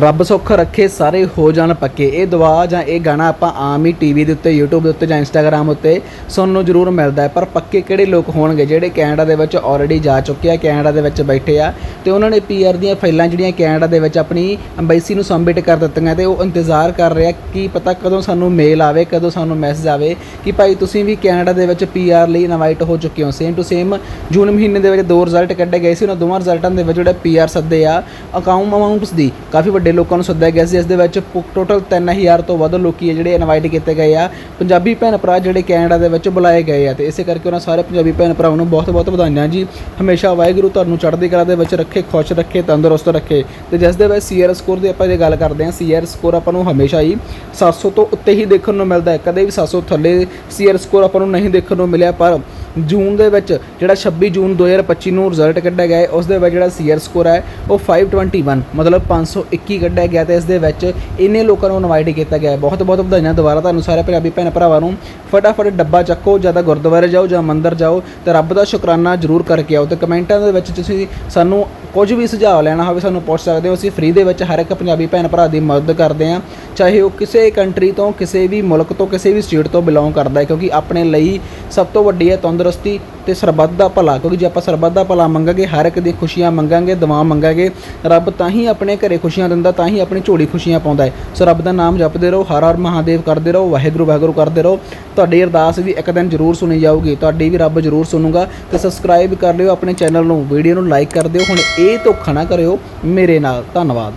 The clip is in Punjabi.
ਰੱਬ ਸੁੱਖ ਰੱਖੇ, ਸਾਰੇ ਹੋ ਜਾਣ ਪੱਕੇ। ਇਹ ਦੁਆ ਜਾਂ ਇਹ ਗਾਣਾ ਆਪਾਂ ਆਮ ਹੀ ਟੀਵੀ ਦੇ ਉੱਤੇ, YouTube ਦੇ ਉੱਤੇ ਜਾਂ Instagram ਉੱਤੇ ਸੁਣਨ ਨੂੰ ਜ਼ਰੂਰ ਮਿਲਦਾ ਹੈ। ਪਰ ਪੱਕੇ ਕਿਹੜੇ ਲੋਕ ਹੋਣਗੇ ਜਿਹੜੇ ਕੈਨੇਡਾ ਦੇ ਵਿੱਚ ਆਲਰੇਡੀ ਜਾ ਚੁੱਕੇ ਆ ਕੈਨੇਡਾ ਦੇ ਵਿੱਚ ਬੈਠੇ ਆ ਤੇ ਉਹਨਾਂ ਨੇ PR ਦੀਆਂ ਫਾਈਲਾਂ ਜਿਹੜੀਆਂ ਕੈਨੇਡਾ ਦੇ ਵਿੱਚ ਆਪਣੀ ਐਮਬੈਸੀ ਨੂੰ ਸਬਮਿਟ ਕਰ ਦਿੱਤੀਆਂ ਤੇ ਉਹ ਇੰਤਜ਼ਾਰ ਕਰ ਰਿਹਾ ਕਿ ਪਤਾ ਕਦੋਂ ਸਾਨੂੰ ਮੇਲ ਆਵੇ, ਕਦੋਂ ਸਾਨੂੰ ਮੈਸੇਜ ਆਵੇ ਕਿ ਭਾਈ ਤੁਸੀਂ ਵੀ ਕੈਨੇਡਾ ਦੇ ਵਿੱਚ PR ਲਈ ਇਨਵਾਈਟ ਹੋ ਚੁੱਕੇ ਹੋ। ਸੇਮ ਟੂ ਸੇਮ ਜੂਨ ਮਹੀਨੇ ਦੇ ਵਿੱਚ ਦੋ ਰਿਜ਼ਲਟ ਕੱਢੇ ਗਏ ਸੀ, ਉਹਨਾਂ ਦੋਵਾਂ ਰਿਜ਼ਲਟਾਂ ਦੇ ਵਿੱਚ ਜਿਹੜੇ PR ਸੱਦੇ ਆ ਅਕਾਊਂਟ ਅਮਾਉਂਟਸ ਦੀ ਕਾਫੀ ਵੱਡੇ ਲੋਕਾਂ ਨੂੰ ਸੱਦਿਆ ਗਿਆ ਸੀ, ਇਸ ਦੇ ਵਿੱਚ ਟੋਟਲ 3000 ਤੋਂ ਵੱਧ ਲੋਕੀ ਆ ਜਿਹੜੇ ਇਨਵਾਈਟ ਕੀਤੇ ਗਏ ਆ। ਪੰਜਾਬੀ ਭੈਣ ਭਰਾ ਜਿਹੜੇ ਕੈਨੇਡਾ ਦੇ ਵਿੱਚ ਬੁਲਾਏ ਗਏ ਆ, ਤੇ ਇਸੇ ਕਰਕੇ ਉਹਨਾਂ ਸਾਰੇ ਪੰਜਾਬੀ ਭੈਣ ਭਰਾਵਾਂ ਨੂੰ ਬਹੁਤ ਬਹੁਤ ਵਧਾਈਆਂ ਜੀ। ਹਮੇਸ਼ਾ ਵਾਹਿਗੁਰੂ ਤੁਹਾਨੂੰ ਚੜ੍ਹਦੀ ਕਲਾ ਦੇ ਵਿੱਚ ਰੱਖੇ, ਖੁਸ਼ ਰੱਖੇ, ਤੰਦਰੁਸਤ ਰੱਖੇ। ਤੇ ਜਿਸ ਦੇ ਵਿੱਚ ਸੀਆਰ ਸਕੋਰ ਦੀ ਆਪਾਂ ਜੇ ਗੱਲ ਕਰਦੇ ਹਾਂ ਸੀਆਰ ਸਕੋਰ ਆਪਾਂ ਨੂੰ ਹਮੇਸ਼ਾ ਹੀ 700 ਤੋਂ ਉੱਤੇ ਹੀ ਦੇਖਣ ਨੂੰ ਮਿਲਦਾ ਹੈ। ਕਦੇ ਵੀ 700 ਥੱਲੇ ਸੀਆਰ ਸਕੋਰ ਆਪਾਂ ਨੂੰ ਨਹੀਂ ਦੇਖਣ ਨੂੰ ਮਿਲਿਆ, ਪਰ ਜੂਨ ਦੇ ਵਿੱਚ ਜਿਹੜਾ 26 ਜੂਨ 2025 ਨੂੰ ਰਿਜ਼ਲਟ ਕੱਢਿਆ ਗਿਆ ਹੈ, ਉਸ ਦੇ ਵਿੱਚ ਜਿਹੜਾ ਸੀਆਰ ਸਕੋਰ ਹੈ ਉਹ 521 ਮਤਲਬ 521 ਕੱਢਿਆ ਗਿਆ ਤੇ ਇਸ ਦੇ ਵਿੱਚ ਇੰਨੇ ਲੋਕਾਂ ਨੂੰ ਇਨਵਾਈਟ ਕੀਤਾ ਗਿਆ ਹੈ। ਬਹੁਤ ਬਹੁਤ ਵਧਾਈਆਂ ਦੁਬਾਰਾ ਤੁਹਾਨੂੰ ਸਾਰੇ ਪੰਜਾਬੀ ਭੈਣ ਭਰਾਵਾਂ ਨੂੰ। ਫਟਾਫਟ ਡੱਬਾ ਚੱਕੋ ਜਾਂ ਤਾਂ ਗੁਰਦੁਆਰੇ ਜਾਓ ਜਾਂ ਮੰਦਿਰ ਜਾਓ ਤੇ ਰੱਬ ਦਾ ਸ਼ੁਕਰਾਨਾ ਜ਼ਰੂਰ ਕਰਕੇ ਆਓ ਤੇ ਕਮੈਂਟਾਂ ਦੇ ਵਿੱਚ ਤੁਸੀਂ ਸਾਨੂੰ ਕੁਝ ਵੀ ਸੁਝਾਅ ਲੈਣਾ ਹੋਵੇ ਸਾਨੂੰ ਪੁੱਛ ਸਕਦੇ ਹੋ। ਅਸੀਂ ਫ੍ਰੀ ਦੇ ਵਿੱਚ ਹਰ ਇੱਕ ਪੰਜਾਬੀ ਭੈਣ ਭਰਾ ਦੀ ਮਦਦ ਕਰਦੇ ਹਾਂ। ਚਾਹੇ ਉਹ ਕਿਸੇ ਕੰਟਰੀ ਤੋਂ ਕਿਸੇ ਵੀ ਮੁਲਕ ਤੋਂ ਕਿਸੇ ਵੀ ਸਟੇਟ ਤੋਂ ਬਿਲੋਂਗ ਕਰਦਾ ਹੈ ਕਿਉਂਕਿ ਆਪਣੇ ਲਈ ਸਭ ਤੋਂ ਵੱਡੀ ਹੈ ਤੰਦਰੁਸਤੀ ਤੇ ਸਰਬੱਤ ਦਾ ਭਲਾ, ਕਿਉਂਕਿ ਜੇ ਆਪਾਂ ਸਰਬੱਤ ਦਾ ਭਲਾ ਮੰਗਾਂਗੇ, ਹਰ ਇੱਕ ਦੀ ਖੁਸ਼ੀਆਂ ਮੰਗਾਂਗੇ ਦੁਆ ਮੰਗਾਂਗੇ, ਰੱਬ ਤਾਂ ਹੀ ਆਪਣੇ ਘਰੇ ਖੁਸ਼ੀਆਂ ਦਿੰਦਾ, ਤਾਂ ਹੀ ਆਪਣੀ ਝੋਲੀ ਖੁਸ਼ੀਆਂ ਪਾਉਂਦਾ ਹੈ। ਸੋ ਰੱਬ ਦਾ ਨਾਮ ਜਪਦੇ ਰਹੋ, ਹਰ ਹਰ ਮਹਾਦੇਵ ਕਰਦੇ ਰਹੋ, ਵਾਹਿਗੁਰੂ ਵਾਹਿਗੁਰੂ ਕਰਦੇ ਰਹੋ। ਤੁਹਾਡੀ ਅਰਦਾਸ ਵੀ ਇੱਕ ਦਿਨ ਜ਼ਰੂਰ ਸੁਣੀ ਜਾਊਗੀ, ਤੁਹਾਡੀ ਵੀ ਰੱਬ ਜ਼ਰੂਰ ਸੁਣੂਗਾ। ਤੇ ਸਬਸਕ੍ਰਾਈਬ ਕਰ ਲਿਓ ਆਪਣੇ ਚੈਨਲ ਨੂੰ ਵੀਡੀਓ ਨੂੰ ਲਾਈਕ ਕਰ ਦਿਓ। ਹੁਣ ਇਹ ਧੋਖਾ ਨਾ ਕਰਿਓ ਮੇਰੇ ਨਾਲ। ਧੰਨਵਾਦ।